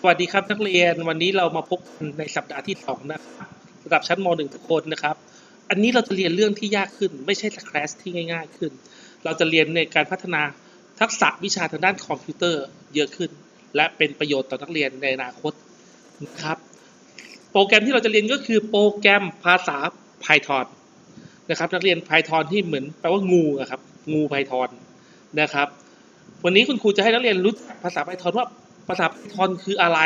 สวัสดีครับนักเรียนวันนี้เรามาพบกันในสัปดาห์ที่สองนะครับระดับชั้นม .1 ทุกคนนะครับ อันนี้เราจะเรียนเรื่องที่ยากขึ้น ไม่ใช่สครสที่ง่าย ๆ ขึ้น เราจะเรียนในการพัฒนาทักษะวิชาทางด้านคอมพิวเตอร์เยอะขึ้น และเป็นประโยชน์ต่อนักเรียนในอนาคตนะครับ โปรแกรมที่เราจะเรียนก็คือโปรแกรมภาษา Python นะครับนักเรียน Python ที่เหมือนแปลว่างูอะครับงู Python นะครับ วันนี้คุณครูจะให้นักเรียนรู้จักภาษา Python ว่า ภาษา Python คืออะไร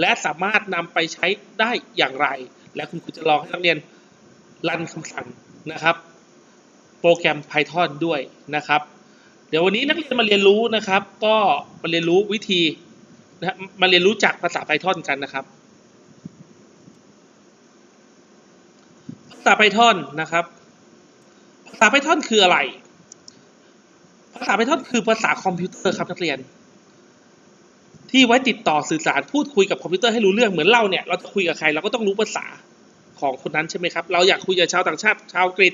และสามารถนำไปใช้ได้อย่างไร และคุณครูจะลองให้นักเรียนรันคำสั่งนะครับ โปรแกรม Python ด้วยนะครับ เดี๋ยววันนี้นักเรียนมาเรียนรู้นะครับ ก็มาเรียนรู้วิธีนะมาเรียนรู้จักภาษา Python กันนะครับภาษา Python นะครับภาษา Python คืออะไร ภาษา Python คือภาษาคอมพิวเตอร์ครับนักเรียน ที่ไว้ติดต่อสื่อสารพูดคุยกับคอมพิวเตอร์ให้รู้เรื่องเหมือนเราเนี่ยเราจะคุยกับใครเราก็ต้องรู้ภาษาของคนนั้นใช่ไหมครับ เราอยากคุยกับชาวต่างชาติชาวอังกฤษ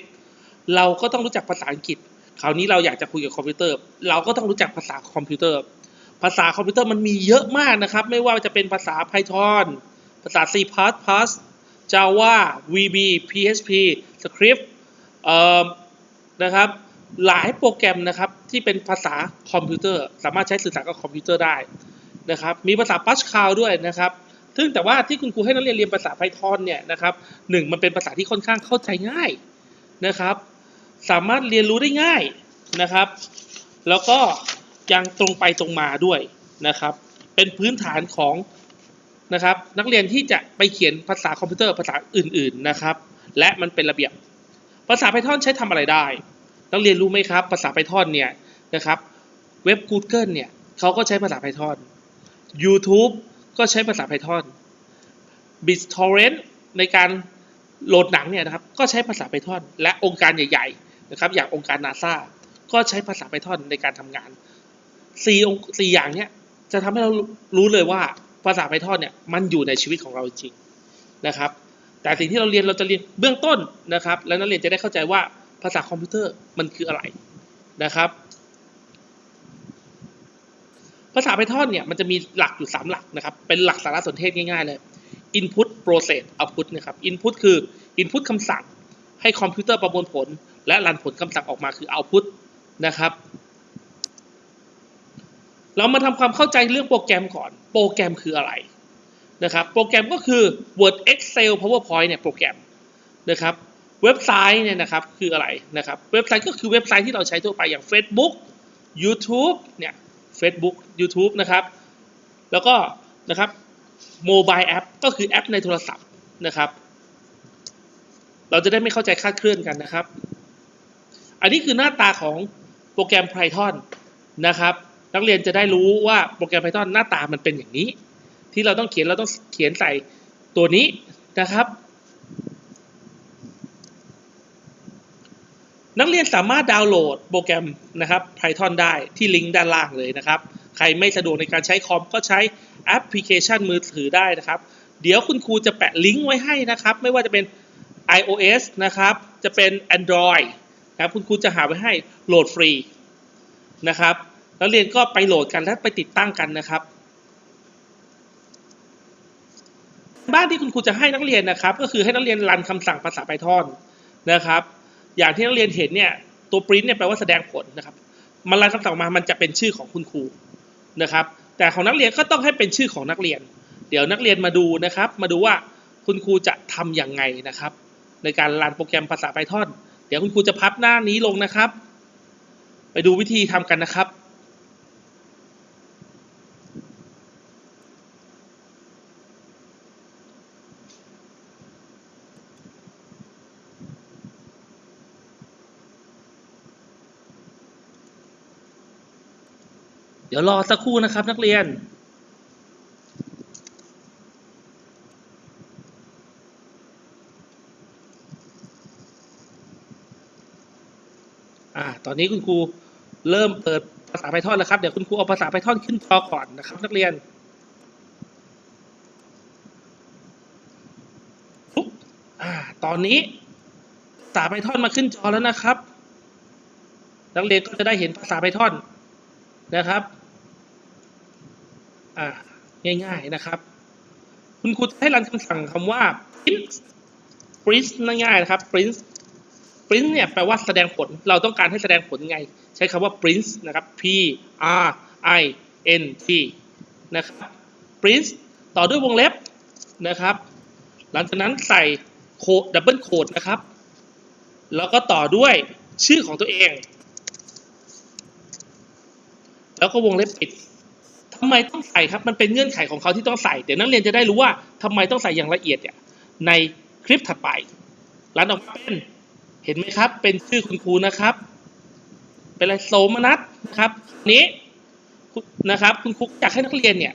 เราก็ต้องรู้จักภาษาอังกฤษ คราวนี้เราอยากจะคุยกับคอมพิวเตอร์ เราก็ต้องรู้จักภาษาคอมพิวเตอร์ ภาษาคอมพิวเตอร์มันมีเยอะมากนะครับ ไม่ว่าจะเป็นภาษา Python ภาษา C++, Java, VB, PHP, Script เอ่อนะครับหลายโปรแกรมนะครับที่เป็นภาษาคอมพิวเตอร์ สามารถใช้สื่อสารกับคอมพิวเตอร์ได้ นะครับมีภาษา Pascal ด้วยนะครับซึ่งแต่ว่าที่คุณครูให้นักเรียนเรียนภาษา Python เนี่ยนะครับหนึ่งมันเป็นภาษาที่ค่อนข้างเข้าใจง่ายนะครับ สามารถเรียนรู้ได้ง่ายนะครับ แล้วก็ยังตรงไปตรงมาด้วยนะครับ เป็นพื้นฐานของนะครับ นักเรียนที่จะไปเขียนภาษาคอมพิวเตอร์ภาษาอื่น ๆนะครับ และมันเป็นระเบียบ ภาษา Python ใช้ทำอะไรได้ นักเรียนรู้ไหมครับ ภาษา Python เนี่ยนะครับ เว็บ Google เนี่ยเขาก็ใช้ภาษา Python YouTube ก็ใช้ภาษา Python BitTorrent ในการโหลดหนังเนี่ยนะครับ ก็ใช้ภาษา Python และองค์การใหญ่ ๆ นะครับ อย่างองค์การ NASA ก็ใช้ภาษา Python ในการทำงานสี่องค์สี่อย่างเนี่ยจะทำให้เรารู้เลยว่าภาษา Python เนี่ยมันอยู่ในชีวิตของเราจริงนะครับ แต่สิ่งที่เราเรียนเราจะเรียนเบื้องต้นนะครับ แล้วนักเรียนจะได้เข้าใจว่าภาษาคอมพิวเตอร์มันคืออะไรนะครับ ภาษา Python เนี่ยมันจะมีหลักอยู่ 3 หลักนะครับ เป็นหลักสารสนเทศง่ายๆเลย input process output นะครับ input คือ input คำสั่งให้คอมพิวเตอร์ประมวลผล และรันผลคำสั่งออกมาคือ output นะครับ เรามาทำความเข้าใจเรื่องโปรแกรมก่อน โปรแกรมคืออะไรนะครับ โปรแกรมก็คือ Word Excel PowerPoint เนี่ยโปรแกรมนะครับ เว็บไซต์เนี่ยนะครับคืออะไรนะครับ เว็บไซต์ก็คือเว็บไซต์ที่เราใช้ทั่วไปอย่าง Facebook YouTube เนี่ย Facebook YouTube นะครับ แล้วก็นะครับโมบายแอปก็คือแอปในโทรศัพท์นะครับ เราจะได้ไม่เข้าใจคาดเคลื่อนกันนะครับ อันนี้คือหน้าตาของโปรแกรม Python นะครับ นักเรียนจะได้รู้ว่าโปรแกรม Python หน้าตามันเป็นอย่างนี้ ที่เราต้องเขียนเราต้องเขียนใส่ตัวนี้นะครับ นักเรียนสามารถดาวน์โหลดโปรแกรมนะครับ Python ได้ที่ลิงก์ด้านล่างเลยนะครับ ใครไม่สะดวกในการใช้คอมก็ใช้แอปพลิเคชันมือถือได้นะครับ เดี๋ยวคุณครูจะแปะลิงก์ไว้ให้นะครับ ไม่ว่าจะเป็น iOS นะครับ จะเป็น Android นะครับคุณครูจะหาไว้ให้โหลดฟรีนะครับนักเรียนก็ไปโหลดกันและไปติดตั้งกันนะครับ บ้านที่คุณครูจะให้นักเรียนนะครับ ก็คือให้นักเรียนรันคำสั่งภาษา Python นะครับ อย่างที่นักเรียนเห็นเนี่ยตัวปริ้นเนี่ยแปลว่าแสดงผลนะครับ มันรันคำสั่งมามันจะเป็นชื่อของคุณครูนะครับ แต่ของนักเรียนก็ต้องให้เป็นชื่อของนักเรียน เดี๋ยวนักเรียนมาดูนะครับ มาดูว่าคุณครูจะทำอย่างไงนะครับ ในการรันโปรแกรมภาษาไพทอนเดี๋ยวคุณครูจะพับหน้านี้ลงนะครับ ไปดูวิธีทำกันนะครับ เดี๋ยวรอสักครู่นะครับนักเรียน อ่า ตอนนี้คุณครูเริ่มเปิดภาษา Python แล้วครับ เดี๋ยวคุณครูเอาภาษา Python ขึ้นจอก่อนนะครับ นักเรียนปุ๊บอ่า ตอนนี้ภาษา Python มาขึ้นจอแล้วนะครับ นักเรียนก็จะได้เห็นภาษา Python นะครับ อ่าง่ายๆนะครับ คุณครูจะให้รันคำสั่งคำว่า print print ง่ายๆนะครับ print print เนี่ยแปลว่าแสดงผล เราต้องการให้แสดงผลไง ใช้คำว่า print นะครับ p r i n t นะครับ print ต่อด้วยวงเล็บนะครับ หลังจากนั้นใส่โคดดับเบิลโคดนะครับ แล้วก็ต่อด้วยชื่อของตัวเอง แล้วก็วงเล็บปิด ทำไมต้องใส่ครับมันเป็นเงื่อนไขของเขาที่ต้องใส่เดี๋ยวนักเรียนจะได้รู้ว่าทำไมต้องใส่อย่างละเอียดเนี่ยในคลิปถัดไปรันออกมาเป็นเห็นไหมครับ เป็นชื่อคุณครูนะครับ เป็นอะไรโสมนัสนะครับนี้นะครับ คุณครูอยากให้นักเรียนเนี่ย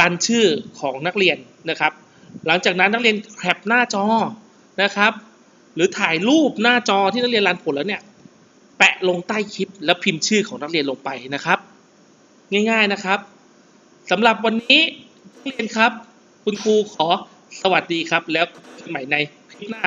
รันชื่อของนักเรียนนะครับ หลังจากนั้นนักเรียนแคปหน้าจอนะครับ หรือถ่ายรูปหน้าจอที่นักเรียนรันผลแล้วเนี่ยแปะลงใต้คลิปแล้วพิมพ์ชื่อของนักเรียนลงไปนะครับ ง่าย ๆนะครับสำหรับวันนี้นักเรียนครับ คุณครูขอสวัสดีครับ แล้วพบกันใหม่ในคลิปหน้า